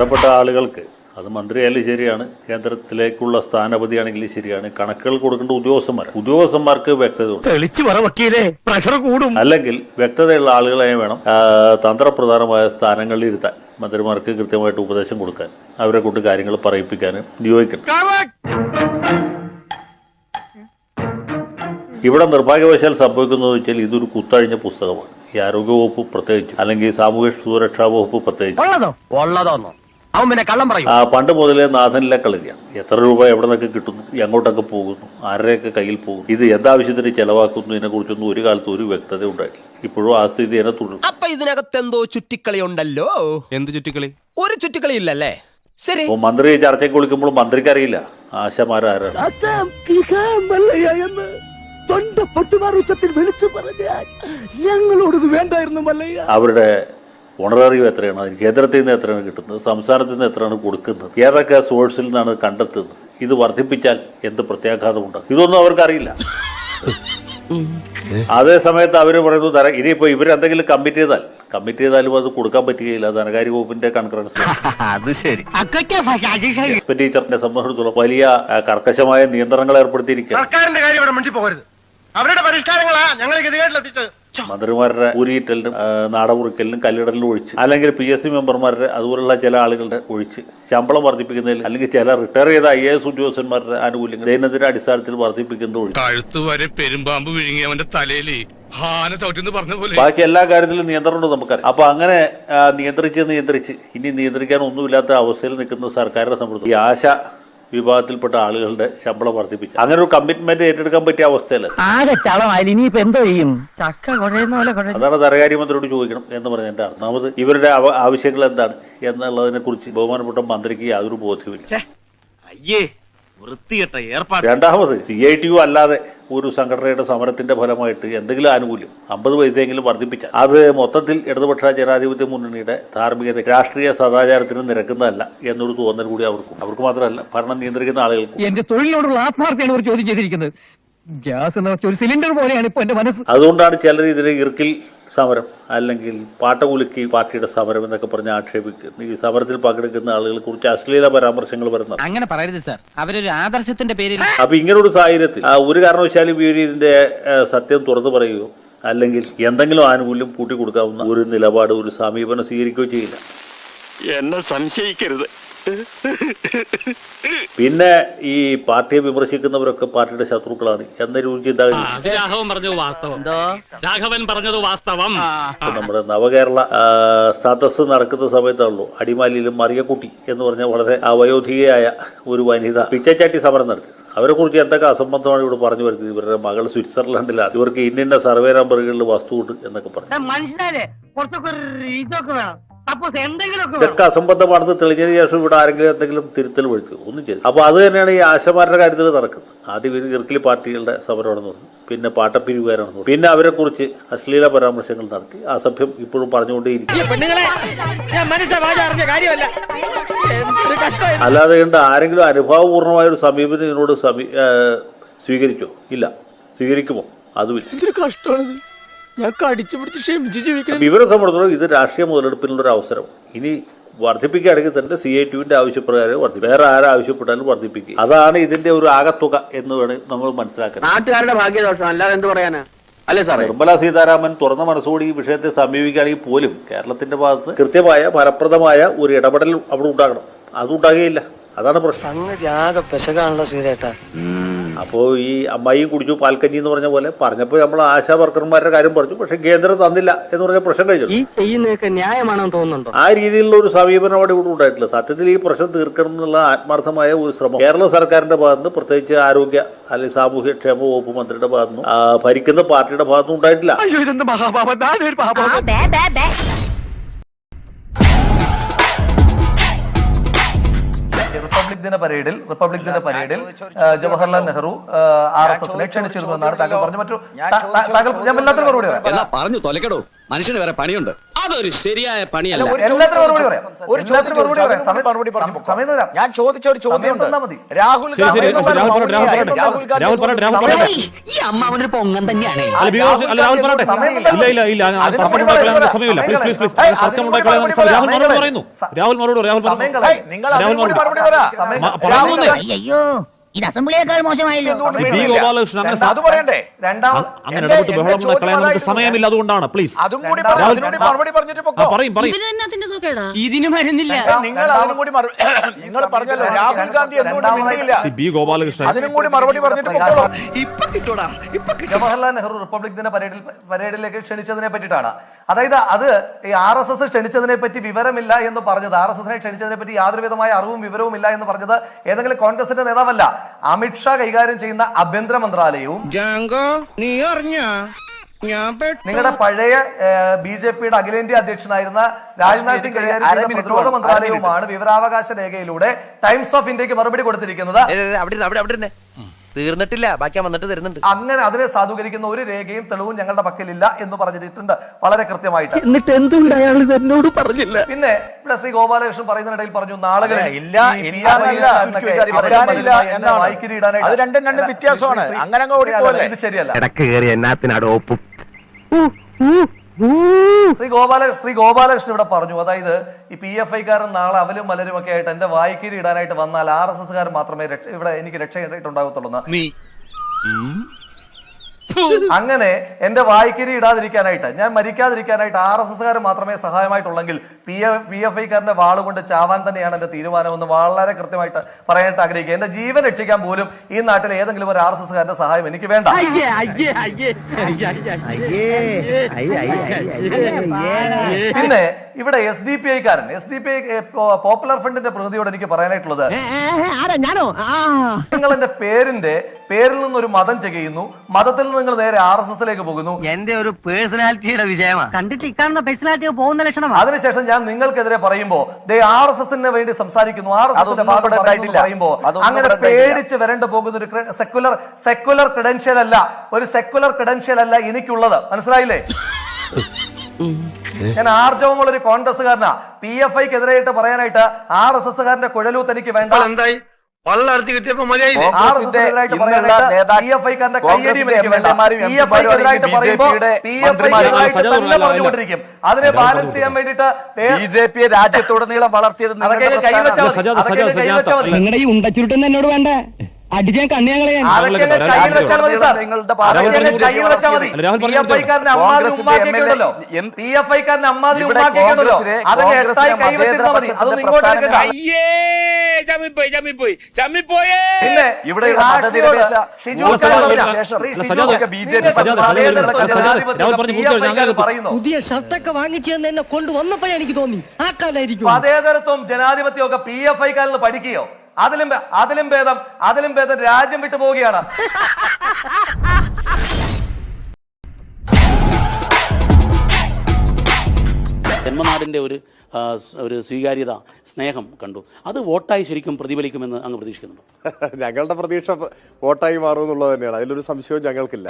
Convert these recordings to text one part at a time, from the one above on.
ബന്ധപ്പെട്ട ആളുകൾക്ക് അത് മന്ത്രിയായാലും ശരിയാണ് കേന്ദ്രത്തിലേക്കുള്ള സ്ഥാനപതിയാണെങ്കിലും ശരിയാണ് കണക്കുകൾ കൊടുക്കേണ്ട ഉദ്യോഗസ്ഥന്മാർ ഉദ്യോഗസ്ഥന്മാർക്ക് വ്യക്തത ഉണ്ട്. അല്ലെങ്കിൽ വ്യക്തതയുള്ള ആളുകളെ വേണം തന്ത്രപ്രധാനമായ സ്ഥാനങ്ങളിൽ ഇരുത്താൻ മന്ത്രിമാർക്ക് കൃത്യമായിട്ട് ഉപദേശം കൊടുക്കാൻ അവരെ കൊണ്ട് കാര്യങ്ങൾ പറയിപ്പിക്കാനും നിയോഗിക്കണം. ഇവിടെ നിർഭാഗ്യവശാൽ സംഭവിക്കുന്നത് വെച്ചാൽ ഇതൊരു കുത്തഴിഞ്ഞ പുസ്തകമാണ്. ഈ ആരോഗ്യവകുപ്പ് പ്രത്യേകിച്ച് അല്ലെങ്കിൽ സാമൂഹ്യ സുരക്ഷാ വകുപ്പ് പ്രത്യേകിച്ച്. അവൻ പിന്നെ കള്ളം പറയും. ആ, പണ്ട് മുതലേ നാഥനിലെ കളിയാണ് എത്ര രൂപ എവിടെ നിന്നൊക്കെ കിട്ടുന്നു എങ്ങോട്ടൊക്കെ പോകുന്നു ആരുടെയൊക്കെ കയ്യിൽ പോകുന്നു. ഇത് എന്താവശ്യത്തിന് ചെലവാക്കുന്നു ഇതിനെ കുറിച്ചൊന്നും ഒരു കാലത്ത് ഒരു വ്യക്തത ഉണ്ടാക്കി. ഇപ്പോഴും ആ സ്ഥിതി എന്നെ തുടരും. അപ്പൊ ഇതിനകത്ത് എന്തോ ചുറ്റിക്കളി ഉണ്ടല്ലോ? എന്ത് ചുറ്റിക്കളി? ഒരു ചുറ്റിക്കളി ഇല്ലല്ലേ? ശരി. അപ്പൊ മന്ത്രി ചർച്ചയ്ക്ക് വിളിക്കുമ്പോൾ മന്ത്രിക്ക് അറിയില്ല ആശമാരാരാണ് തൊണ്ട പൊട്ടുമാർ ഉച്ചത്തിൽ വിളിച്ചു പറഞ്ഞാൽ ഞങ്ങളോടത് വേണ്ടായിരുന്നു മല്ലയ്യ അവരുടെ ഓണററിയും എത്രയാണ് അതിന് കേന്ദ്രത്തിൽ നിന്ന് എത്രയാണ് കിട്ടുന്നത് സംസ്ഥാനത്തിൽ നിന്ന് എത്രയാണ് കൊടുക്കുന്നത് ഏതൊക്കെ സോഴ്സിൽ നിന്നാണ് കണ്ടെത്തുന്നത് ഇത് വർദ്ധിപ്പിച്ചാൽ എന്ത് പ്രത്യാഘാതമുണ്ട് ഇതൊന്നും അവർക്കറിയില്ല. അതേ സമയത്ത് അവർ പറയുന്നു തര ഇനിയിപ്പോ ഇവരെന്തെങ്കിലും കമ്മിറ്റ് ചെയ്താൽ കമ്മിറ്റ് ചെയ്താലും അത് കൊടുക്കാൻ പറ്റുകയില്ല ധനകാര്യ വകുപ്പിന്റെ കൺകറൻസ് അത് ശരി. എക്സ്പെൻഡിച്ചറിനെ സംബന്ധിച്ചിടത്തോളം വലിയ കർക്കശമായ നിയന്ത്രണങ്ങൾ ഏർപ്പെടുത്തിയിരിക്കുക സർക്കാരിന്റെ കാര്യം ഇവിടെ മിണ്ടി പോകരുത് അവരുടെ പരിഷ്കാരങ്ങളാ ഞങ്ങൾ ഗതികേട്ടിലെത്തിച്ചത് മന്ത്രിമാരുടെ ഊരിയിട്ടലിനും നാടമുറിക്കലിനും കല്ലിടലിനും ഒഴിച്ച് അല്ലെങ്കിൽ പി എസ് സി മെമ്പർമാരുടെ അതുപോലുള്ള ചില ആളുകളുടെ ഒഴിച്ച് ശമ്പളം വർദ്ധിപ്പിക്കുന്നതിൽ അല്ലെങ്കിൽ ചില റിട്ടയർ ചെയ്ത ഐ എ എസ് ഉദ്യോഗസ്ഥന്മാരുടെ ആനുകൂല്യങ്ങൾ ദൈനംദിന അടിസ്ഥാനത്തിൽ വർദ്ധിപ്പിക്കുന്നത് ഒഴിച്ച്. കഴുത്ത് വരെ പെരുമ്പാമ്പ് വിഴുങ്ങി അവന്റെ തലയിൽ ഹാന ചവിട്ടിന്ന് പറഞ്ഞ പോലെ. ബാക്കി എല്ലാ കാര്യത്തിലും നിയന്ത്രണമുണ്ട് നമുക്കറിയാം. അപ്പൊ അങ്ങനെ നിയന്ത്രിച്ച് നിയന്ത്രിച്ച് ഇനി നിയന്ത്രിക്കാൻ ഒന്നുമില്ലാത്ത അവസ്ഥയിൽ നിൽക്കുന്ന സർക്കാരിനെ സംബന്ധിച്ച് ഈ ആശ വിഭാഗത്തിൽപ്പെട്ട ആളുകളുടെ ശമ്പളം വർദ്ധിപ്പിച്ചു. അങ്ങനെ ഒരു കമ്മിറ്റ്മെന്റ് ഏറ്റെടുക്കാൻ പറ്റിയ അവസ്ഥയല്ല? ആകെ ചളമായി ഇനിയിപ്പോ എന്തോ ചെയ്യും? ചക്ക കുഴയുന്ന പോലെ അതാണ് ധനകാര്യമന്ത്രിയോട് ചോദിക്കണം എന്ന് പറഞ്ഞ എന്റെ ഒന്നാമത് ഇവരുടെ ആവശ്യങ്ങൾ എന്താണ്? എന്നുള്ളതിനെ കുറിച്ച് ബഹുമാനപ്പെട്ട മന്ത്രിക്ക് യാതൊരു ബോധ്യവുമില്ല. അയ്യേ. വൃത്തികെട്ട ഏർപ്പാട്. രണ്ടാമത് സി ഐ ടി യു അല്ലാതെ ഒരു സംഘടനയുടെ സമരത്തിന്റെ ഫലമായിട്ട് എന്തെങ്കിലും ആനുകൂല്യം അമ്പത് പൈസയെങ്കിലും വർദ്ധിപ്പിച്ച അത് മൊത്തത്തിൽ ഇടതുപക്ഷ ജനാധിപത്യ മുന്നണിയുടെ ധാർമ്മികത രാഷ്ട്രീയ സദാചാരത്തിന് നിരക്കുന്നതല്ല എന്നൊരു തോന്നൽ കൂടി അവർക്കും. അവർക്ക് മാത്രമല്ല ഭരണം നിയന്ത്രിക്കുന്ന ആളുകൾക്കും. എന്റെ തൊഴിലിനോടുള്ള ആത്മാർത്ഥയാണ് ഒരു ചോദ്യം ചെയ്തിരിക്കുന്നത്. ഗ്യാസ് ഒരു സിലിണ്ടർ പോലെയാണ് ഇപ്പൊ എന്റെ മനസ്സ്. അതുകൊണ്ടാണ് ചിലർ ഇതിനെ ഇറുക്കിൽ സമരം അല്ലെങ്കിൽ പാട്ടകുലുക്കി പാർട്ടിയുടെ സമരം എന്നൊക്കെ പറഞ്ഞ് ആക്ഷേപിക്കുന്നു. ഈ സമരത്തിൽ പങ്കെടുക്കുന്ന ആളുകളെ കുറിച്ച് അശ്ലീല പരാമർശങ്ങൾ വരുന്നത് അങ്ങനെ പറയരുത് സാർ. അവരൊരു ആദർശത്തിന്റെ പേരിൽ അപ്പൊ ഇങ്ങനൊരു സാഹചര്യത്തിൽ ആ, ഒരു കാരണവശാലും വീഴിന്റെ ഇതിന്റെ സത്യം തുറന്നു പറയുകയോ അല്ലെങ്കിൽ എന്തെങ്കിലും ആനുകൂല്യം കൂട്ടി കൊടുക്കാവുന്ന ഒരു നിലപാട് ഒരു സമീപനം സ്വീകരിക്കുകയോ ചെയ്യില്ല. എന്നെ സംശയിക്കരുത്. പിന്നെ ഈ പാർട്ടിയെ വിമർശിക്കുന്നവരൊക്കെ പാർട്ടിയുടെ ശത്രുക്കളാണ്. എന്നൊരു ചിന്താഗതി. രാഘവൻ പറഞ്ഞു വാസ്തവം. രാഘവൻ പറഞ്ഞത് വാസ്തവം. നമ്മുടെ നവകേരള സദസ് സദസ്സ് നടക്കുന്ന സമയത്താണല്ലോ. അടിമാലിയിലും മറിയക്കുട്ടി എന്ന് പറഞ്ഞ വളരെ അവയോധികയായ ഒരു വനിത പിച്ചച്ചാട്ടി സമരം നടത്തി. അവരെ കുറിച്ച് എന്തൊക്കെ അസംബന്ധമാണ് ഇവിടെ പറഞ്ഞു വരുന്നത്? ഇവരുടെ മകൾ സ്വിറ്റ്സർലൻഡിലാണ്. ഇവർക്ക് ഇന്ന സർവേ നമ്പറുകളിൽ വസ്തു ഉണ്ട് എന്നൊക്കെ പറഞ്ഞു. മനുഷ്യരെ കുറച്ചൊക്കെ ഒരു ഇതൊക്കെ വേണം. ഇതൊക്കെ അസംബന്ധമാണെന്ന് തെളിഞ്ഞതിന് ശേഷം ഇവിടെ ആരെങ്കിലും എന്തെങ്കിലും തിരുത്തൽ വിളിച്ചു. ഒന്നും ചെയ്തു അപ്പോൾ അത് തന്നെയാണ് ഈ ആശമാരുടെ കാര്യത്തിൽ നടക്കുന്നത്. ആദ്യം ഇത് ഇർക്കിലി പാർട്ടികളുടെ സമരമാണെന്ന് പറഞ്ഞു. പിന്നെ പാട്ടപ്പിരിവുകാരാണെന്ന് പറഞ്ഞു. പിന്നെ അവരെ കുറിച്ച് അശ്ലീല പരാമർശങ്ങൾ നടത്തി അസഭ്യം ഇപ്പോഴും പറഞ്ഞുകൊണ്ടേയിരിക്കും അല്ലാതെ കണ്ട് ആരെങ്കിലും അനുഭാവപൂർണമായ ഒരു സമീപനം ഇതിനോട് സമീ സ്വീകരിച്ചോ? ഇല്ല. സ്വീകരിക്കുമോ? അതുമില്ല. എന്തൊരു കഷ്ടമാണിത്. ഞാൻ കടിച്ചു പിടിച്ച് ക്ഷമിച്ച് ജീവിക്കണം. ഇവരെ സംബന്ധിച്ചിടത്തോളം ഇത് രാഷ്ട്രീയ മുതലെടുപ്പിനുള്ള ഒരു അവസരം. ഇനി വർദ്ധിപ്പിക്കുകയാണെങ്കിൽ തന്നെ സി ഐ ടിവിന്റെ ആവശ്യപ്രകാരം വർദ്ധിപ്പിക്കും. വേറെ ആരാവശ്യപ്പെട്ടാലും വർദ്ധിപ്പിക്കുക അതാണ് ഇതിന്റെ ഒരു ആകത്തുക എന്ന് വേണം നമ്മൾ മനസ്സിലാക്കുന്നത്. നാട്ടുകാരുടെ ഭാഗ്യദോഷം അല്ലാതെ എന്ത് പറയാനാ? അല്ലേ സാറേ? നിർമ്മല സീതാരാമൻ തുറന്ന മനസ്സോടെ ഈ വിഷയത്തെ സമീപിക്കുകയാണെങ്കിൽ പോലും കേരളത്തിന്റെ ഭാഗത്ത് കൃത്യമായ ഫലപ്രദമായ ഒരു ഇടപെടൽ അവിടെ ഉണ്ടാകണം. അതുണ്ടാകുകയില്ല അതാണ് പ്രശ്നം. സംഗതി ആകെ പെശകാണല്ലോ സീതേട്ടാ. അപ്പോൾ ഈ അമ്മായി കുടിച്ചു പാൽക്കഞ്ഞി എന്ന് പറഞ്ഞ പോലെ പറഞ്ഞപ്പോൾ നമ്മൾ ആശാ വർക്കർമാരുടെ കാര്യം പറഞ്ഞു. പക്ഷെ കേന്ദ്രം തന്നില്ല എന്ന് പറഞ്ഞ പ്രശ്നം കഴിഞ്ഞു. ഈ ചെയ്യുന്നതൊക്കെ ന്യായമാണെന്ന് തോന്നുന്നുണ്ടോ? ആ രീതിയിലുള്ള ഒരു സമീപനം അവിടെ ഇവിടെ ഉണ്ടായിട്ടില്ല. സത്യത്തിൽ ഈ പ്രശ്നം തീർക്കണം എന്നുള്ള ആത്മാർത്ഥമായ ഒരു ശ്രമം കേരള സർക്കാരിന്റെ ഭാഗത്തുനിന്ന് പ്രത്യേകിച്ച് ആരോഗ്യ അല്ലെങ്കിൽ സാമൂഹ്യ ക്ഷേമ വകുപ്പ് മന്ത്രിയുടെ ഭാഗത്തുനിന്നും ഭരിക്കുന്ന പാർട്ടിയുടെ ഭാഗത്തുനിന്നും ഉണ്ടായിട്ടില്ല. ദിന പരേഡിൽ റിപ്പബ്ലിക് ദിന പരേഡിൽ ജവഹർലാൽ നെഹ്റു ആർ എസ് എസിനെ ക്ഷണിച്ചിരുന്നു എന്നാണ് താങ്കൾ പറഞ്ഞു മറ്റു താങ്കൾ ഞാൻ എല്ലാത്തിനും മറുപടി പറയാം. പറഞ്ഞു തൊലക്കടോ. മനുഷ്യന് വേറെ പണിയുണ്ട്. അതൊരു ശരിയായ പണിയല്ല. എല്ലാത്തിനും മറുപടി പറയാം. ഒരു എല്ലാത്തിനും മറുപടി പറയാം. സമയം തരാം. ഞാൻ ചോദിച്ച ഒരു ചോദ്യം മതി. രാഹുൽ രാഹുൽ. ഈ അമ്മ അവനൊരു പൊങ്ങൻ തന്നെയാണ്. രാഹുൽ പറയട്ടെ. ഇല്ല ഇല്ല. സമയമില്ല പ്ലീസ് പ്ലീസ് പ്ലീസ് തർക്കം രാഹുൽ മറുപടി പറയുന്നു രാഹുൽ മറുപടി രാഹുൽ സമയം പറഞ്ഞു നിങ്ങൾ രാഹുൽ മറുപടി. അയ്യോ. ഇത് അസംബ്ലിയേക്കാൾ മോശമായല്ലോ. ബി ഗോപാലകൃഷ്ണൻ അങ്ങനെ അത് പറയണ്ടേ? രണ്ടാം അങ്ങനെ ഇടപെട്ട് ബഹളം നമുക്ക് സമയമില്ല അതുകൊണ്ടാണ് പ്ലീസ് അതും കൂടി പറ മറുപടി പറഞ്ഞിട്ട് ആ പൊക്കോ പറയും. പറയും ഇതിന് മരുന്നില്ല. നിങ്ങൾ അതിനും കൂടി മറു- നിങ്ങൾ പറഞ്ഞല്ലോ രാഹുൽ ഗാന്ധി എന്തുകൊണ്ട് മിണ്ടിയില്ല? ശ്രീ ബി ഗോപാലകൃഷ്ണൻ. അതിനും കൂടി മറുപടി പറഞ്ഞിട്ട് പൊക്കോളൂ ജവഹർലാൽ നെഹ്റു റിപ്പബ്ലിക് ദിന പരേഡിൽ പരേഡിലേക്ക് ക്ഷണിച്ചതിനെ പറ്റിയിട്ടാണ്. അതായത് അത് ഈ ആർ എസ് എസ് ക്ഷണിച്ചതിനെ പറ്റി വിവരമില്ല എന്ന് പറഞ്ഞത് ആർ എസ് എസിനെ ക്ഷണിച്ചതിനെ പറ്റി യാതൊരു വിധമായ അറിവും വിവരവും ഇല്ല എന്ന് പറഞ്ഞത് ഏതെങ്കിലും കോൺഗ്രസിന്റെ നേതാവല്ല. അമിത്ഷാ കൈകാര്യം ചെയ്യുന്ന ആഭ്യന്തര മന്ത്രാലയവും നീ അറിഞ്ഞ? ഞാൻ നിങ്ങളുടെ പഴയ ബി ജെ പിയുടെ അഖിലേന്ത്യാ അധ്യക്ഷനായിരുന്ന രാജ്നാഥ് സിംഗ് കൈകാര്യം ചെയ്യുന്ന പ്രതിരോധ മന്ത്രാലയവുമാണ് വിവരാവകാശ രേഖയിലൂടെ ടൈംസ് ഓഫ് ഇന്ത്യയ്ക്ക് മറുപടി കൊടുത്തിരിക്കുന്നത്. അവിടെ അവിടെ അവിടെ തീർന്നിട്ടില്ല. ബാക്കി വന്നിട്ട് തരുന്നുണ്ട്. അങ്ങനെ അതിനെ സാധൂകരിക്കുന്ന ഒരു രേഖയും തെളിവും ഞങ്ങളുടെ പക്കലില്ല എന്ന് പറഞ്ഞിട്ടുണ്ട്. വളരെ കൃത്യമായിട്ട്. എന്നിട്ട് എന്തുകൊണ്ട് അയാൾ ഇത് എന്നോട് പറഞ്ഞില്ല? പിന്നെ ഇവിടെ ശ്രീ ഗോപാലകൃഷ്ണൻ പറയുന്നതിനിടയിൽ പറഞ്ഞു നാളെ ഇല്ല, ഇല്ല എന്നല്ല, കാരനൊക്കെ ചുരുക്കി അവരെ പറയാനില്ല മനസ്സിലായി എന്നെ എന്നാണ്. വായിക്കിരി ഇടാനായിട്ട് അത് രണ്ടും രണ്ടും വ്യത്യാസമാണ്. അങ്ങനെ അങ്ങ് ഇത് ശരിയല്ല. ഇടയ്ക്ക് കയറി എന്നാത്തിനാട് ഒപ്പും ശ്രീ ഗോപാല ശ്രീ ഗോപാലകൃഷ്ണൻ ഇവിടെ പറഞ്ഞു. അതായത് ഈ പി എഫ് ഐക്കാരൻ നാളെ അവലും മലരും ഒക്കെ ആയിട്ട് എന്റെ വായിക്കീരി ഇടാനായിട്ട് വന്നാൽ ആർ എസ് എസ്കാരൻ മാത്രമേ രക്ഷ- ഇവിടെ എനിക്ക് രക്ഷ എന്ന്. അങ്ങനെ എന്റെ വായിക്കിരി ഇടാതിരിക്കാനായിട്ട് ഞാൻ മരിക്കാതിരിക്കാനായിട്ട് ആർ എസ് എസ്കാരൻ മാത്രമേ സഹായമായിട്ടുള്ളെങ്കിൽ പി എഫ് പി എഫ് ഐക്കാരന്റെ വാൾ കൊണ്ട് ചാവാൻ തന്നെയാണ് എന്റെ തീരുമാനമെന്ന് വളരെ കൃത്യമായിട്ട് പറയാനായിട്ട് ആഗ്രഹിക്കുക. എന്റെ ജീവൻ രക്ഷിക്കാൻ പോലും ഈ നാട്ടിലെ ഏതെങ്കിലും ഒരു ആർ എസ് എസ്കാരന്റെ സഹായം എനിക്ക് വേണ്ട. പിന്നെ ഇവിടെ S D P ഐക്കാരൻ S D P I popular ഫ്രണ്ടിന്റെ പ്രതിയോട് എനിക്ക് പറയാനായിട്ടുള്ളത്. ആരാ ഞാനോ? ആ. നിങ്ങൾ എന്റെ പേരിന്റെ പേരിൽ നിന്ന് ഒരു മതം ചെയ്യുന്നു മതത്തിൽ നിന്ന് നിങ്ങൾ നേരെ ആർ എസ് എസിലേക്ക് പോകുന്നു. എന്റെ ഒരു പേഴ്സണാലിറ്റിയുടെ വിഷയമാണ് കണ്ടിട്ട് ഇക്കാണുന്ന പേഴ്സണാലിറ്റി പോകുന്ന ലക്ഷണമാണ് അതിനുശേഷം ഞാൻ നിങ്ങൾക്കെതിരെ പറയുമ്പോ ദേ ആർ എസ് എസിന് വേണ്ടി സംസാരിക്കുന്നു. ആർ എസ് എസിന്റെ അതൊന്നും ഇവിടെ പറയുമ്പോ അങ്ങനെ പേടിച്ച് വരേണ്ട പോകുന്ന ഒരു സെക്കുലർ സെക്കുലർ ക്രെഡൻഷ്യൽ അല്ല. ഒരു സെക്കുലർ ക്രെഡൻഷ്യൽ അല്ല എനിക്കുള്ളത്. മനസ്സിലായില്ലേ? ഞാൻ ആർജവമുള്ള ഒരു കോൺഗ്രസ്സുകാരനാ. പി എഫ് ഐക്ക് എതിരായിട്ട് പറയാനായിട്ട് ആർ എസ് എസ്സുകാരന്റെ കുഴലൂത്ത് എനിക്ക് വേണ്ട. എന്തായി പള്ളർത്തി കിട്ടിയപ്പോ മതിയായില്ലേ? അതിനെ ബാലൻസ് ചെയ്യാൻ വേണ്ടിട്ട് ബി ജെ പിയെ രാജ്യത്തുടനീളം വളർത്തിയത് നിങ്ങളുടെ ഈ ഉണ്ടച്ചുരുട്ടെന്ന് എന്നോട് വേണ്ട? അടിച്ചാൻ ഞാൻ കളയാൻ അതൊക്കെ അങ്ങ് കയ്യിൽ വെച്ചാൽ മതി സാർ. നിങ്ങളുടെ അതൊക്കെ അങ്ങ് കയ്യിൽ മതി. രാഹുൽ പി എഫ് പറഞ്ഞത് ഐക്കാരന് അമ്മാതിരി കോൺഗ്രസിന്റെ ഉമ്മാക്കിയൊക്കെ ഉണ്ടല്ലോ. M L A P F ഐക്കാരന് അമ്മാതിരി ഇവിടെ ഉമ്മാക്കിയൊക്കെ ഉണ്ടല്ലോ. കോൺഗ്രസിനെ- അതങ്ങ് എട്ടായി കൈ കോൺഗ്രസിനെ മതി. അതൊന്നും ഇങ്ങോട്ട് എടുക്കണ്ട. പിന്നെ ഇവിടെ പുതിയ ഷർട്ടൊക്കെ വാങ്ങിച്ചു തന്നെ എന്നെ കൊണ്ടുവന്നപ്പോഴേ എനിക്ക് തോന്നി ആ കാലായിരിക്കും മതേതരത്വം ജനാധിപത്യം ഒക്കെ പി എഫ് ഐക്കാരിൽ നിന്ന് പഠിക്കുകയോ അതിലും അതിലും ഭേദം അതിലും ഭേദം രാജ്യം വിട്ടു പോവുകയാണ്. ജന്മനാടിന്റെ ഒരു ഒരു സ്വീകാര്യത സ്നേഹം കണ്ടു. അത് വോട്ടായി ശരിക്കും പ്രതിഫലിക്കുമെന്ന് അങ്ങ് പ്രതീക്ഷിക്കുന്നുണ്ടോ? ഞങ്ങളുടെ പ്രതീക്ഷ വോട്ടായി മാറും എന്നുള്ളത് തന്നെയാണ്. അതിലൊരു സംശയവും ഞങ്ങൾക്കില്ല.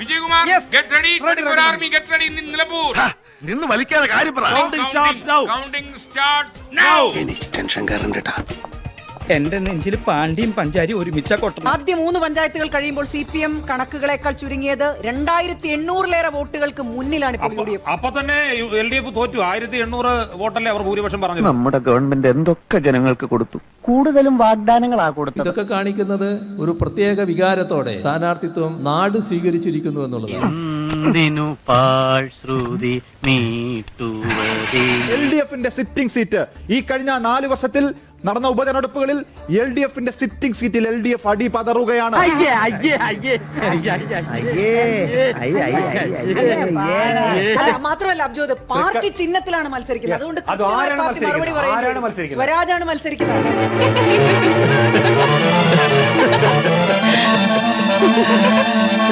Vijayakumar get ready army get ready Nilambur. നിന്ന് വലിക്കാതെ കാര്യം പറ. കൗണ്ടിംഗ് സ്റ്റാർട്ട് നൗ ടെൻഷൻ കയറണ്ടേട്ടാ എന്റെ നെഞ്ചിൽ പാണ്ടിയും പഞ്ചാരി ഒരുമിച്ച കൊട്ടണം. ആദ്യ മൂന്ന് പഞ്ചായത്തുകൾ കഴിയുമ്പോൾ സി പി എം കണക്കുകളെക്കാൾ ചുരുങ്ങിയത് രണ്ടായിരത്തി എണ്ണൂറിലേറെ വോട്ടുകൾക്ക് മുന്നിലാണ് ഇപ്പോൾ അപ്പൊ തന്നെ എൽ ഡി എഫ് തോറ്റു. ആയിരത്തി എണ്ണൂറ് വോട്ടല്ലേ അവർ ഭൂരിപക്ഷം പറഞ്ഞു നമ്മുടെ ഗവൺമെന്റ് എന്തൊക്കെ ജനങ്ങൾക്ക് കൊടുത്തു? കൂടുതലും വാഗ്ദാനങ്ങളാ കൊടുത്തു ഇതൊക്കെ കാണിക്കുന്നത് ഒരു പ്രത്യേക വികാരത്തോടെ സ്ഥാനാർത്ഥിത്വം നാട് സ്വീകരിച്ചിരിക്കുന്നു എന്നുള്ളതാണ്. എൽ ഡി എഫിന്റെ സിറ്റിംഗ് സീറ്റ് ഈ കഴിഞ്ഞ നാല് വർഷത്തിൽ നടന്ന ഉപതെരഞ്ഞെടുപ്പുകളിൽ എൽ ഡി എഫിന്റെ സിറ്റിംഗ് സീറ്റിൽ എൽ ഡി എഫ് അടി പതറുകയാണ് അല്ല, മാത്രമല്ല അബ്ജോദ് പാർട്ടി ചിഹ്നത്തിലാണ് മത്സരിക്കുന്നത് അതുകൊണ്ട് കൃത്യമായി പാർട്ടി മറുപടി പറയുന്നത് സ്വരാജാണ് മത്സരിക്കുന്നത്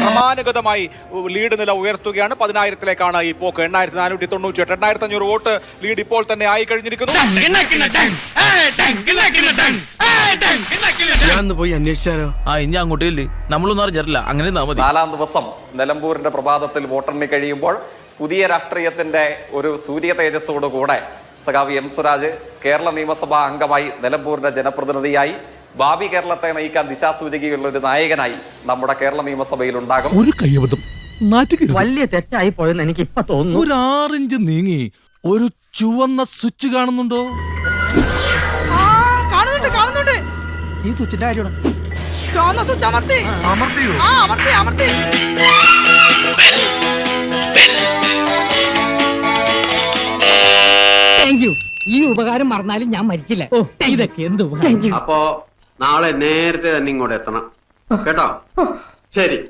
ക്രമാനുഗതമായി ലീഡ് നില ഉയർത്തുകയാണ്. പതിനായിരത്തിലേക്കാണ് ഈ പോക്ക്. എണ്ണായിരത്തി നാനൂറ്റി തൊണ്ണൂറ്റി എട്ട്. എണ്ണായിരത്തി അഞ്ഞൂറ് വോട്ട് ലീഡ് ഇപ്പോൾ തന്നെ ആയി കഴിഞ്ഞിരിക്കുന്നു ഞാൻ പോയി അന്വേഷിച്ചാലോ? ആ ഇനി അങ്ങോട്ടേ ഇല്ലേ? നമ്മളൊന്നും അറിഞ്ഞിട്ടില്ല. അങ്ങനെ മതി. നാലാം ദിവസം നിലമ്പൂരിന്റെ പ്രഭാതത്തിൽ വോട്ടെണ്ണി കഴിയുമ്പോൾ പുതിയ രാഷ്ട്രീയത്തിന്റെ ഒരു സൂര്യ തേജസ്സോടുകൂടെ സഖാവ് എം സുരാജ് കേരള നിയമസഭാ അംഗമായി നിലമ്പൂരിന്റെ ജനപ്രതിനിധിയായി ഭാവി കേരളത്തെ നയിക്കാൻ ദിശാസൂചികയുള്ള ഒരു നായകനായി നമ്മുടെ കേരള നിയമസഭയിൽ ഉണ്ടാകും. ഒരു കയ്യബദ്ധം. നാറ്റുകരുത്. വലിയ തെറ്റായി പോയെന്ന് എനിക്ക് ഇപ്പൊ തോന്നുന്നു. ഒരു ആറിഞ്ച് നീങ്ങി ഒരു ചുവന്ന സ്വിച്ച് കാണുന്നുണ്ടോ? കാണുന്നുണ്ട് കാണുന്നുണ്ട്. ഈ സ്വിച്ചിന്റെ കാര്യമാണ്. ചുവന്ന സ്വിച്ച് അമർത്തി. അമർത്തിയോ? ആ അമർത്തി അമർത്തി. താങ്ക് യു ഈ ഉപകാരം മറന്നാലും ഞാൻ മരിക്കില്ല. ഓ ഇതൊക്കെ എന്ത് ഉപകാരം? അപ്പോ നാളെ നേരത്തെ തന്നെ ഇങ്ങോട്ട് എത്തണം. കേട്ടോ? ശരി.